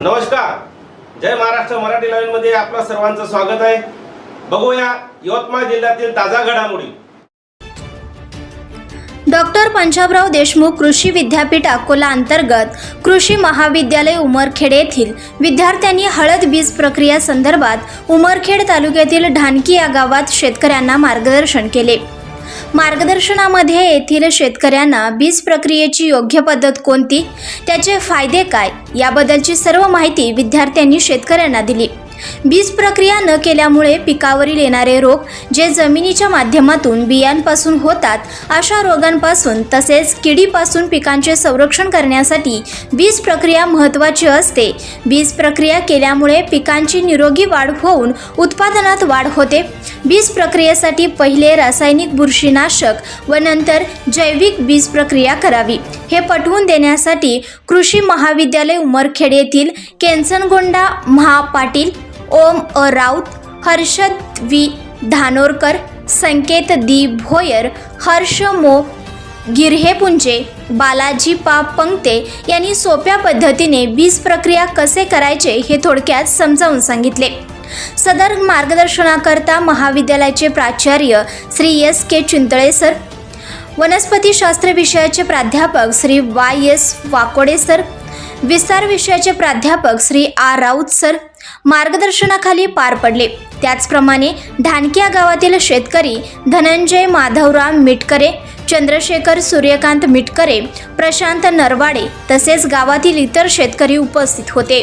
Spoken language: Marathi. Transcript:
नमस्कार. जय महाराष्ट्र मराठी लाईन मध्ये आपलं सर्वांचं स्वागत आहे. बघूया यवतमाळ जिल्ह्यातील ताजा घडामोडी. डॉक्टर पंजाबराव देशमुख कृषी विद्यापीठ अकोला अंतर्गत कृषी महाविद्यालय उमरखेड येथील विद्यार्थ्यांनी हळद बीज प्रक्रिया संदर्भात उमरखेड तालुक्यातील ढानकी या गावात शेतकऱ्यांना मार्गदर्शन केले. मार्गदर्शनामध्ये येथील शेतकऱ्यांना बीज प्रक्रियेची योग्य पद्धत कोणती? त्याचे फायदे काय? याबद्दलची सर्व माहिती विद्यार्थ्यांनी शेतकऱ्यांना दिली. बीज प्रक्रिया न केल्यामुळे पिकावरील येणारे रोग जे जमिनीच्या माध्यमातून बियांपासून होतात अशा रोगांपासून तसेच किडीपासून पिकांचे संरक्षण करण्यासाठी बीज प्रक्रिया महत्त्वाची असते. बीज प्रक्रिया केल्यामुळे पिकांची निरोगी वाढ होऊन उत्पादनात वाढ होते. बीज प्रक्रियेसाठी पहिले रासायनिक बुरशीनाशक व नंतर जैविक बीज प्रक्रिया करावी. हे पटवून देण्यासाठी कृषी महाविद्यालय उमरखेड येथील केंचनगोंडा महा पाटील ओम अ राऊत हर्षद व्ही धानोरकर संकेत दी भोयर हर्ष मो गिरहेपुंजे बालाजी पा पंक्ते यांनी सोप्या पद्धतीने बीज प्रक्रिया कसे करायचे हे थोडक्यात समजावून सांगितले. सदर मार्गदर्शनाकरता महाविद्यालयाचे प्राचार्य Shri S K Chintale sir वनस्पतीशास्त्र विषयाचे प्राध्यापक Shri Y S Wakode sir विस्तार विषयाचे प्राध्यापक श्री आर. राऊत सर मार्गदर्शनाखाली पार पडले. त्याचप्रमाणे धानक्या गावातील शेतकरी धनंजय माधवराम मिटकरे चंद्रशेखर सूर्यकांत मिटकरे प्रशांत नरवाडे तसेच गावातील इतर शेतकरी उपस्थित होते.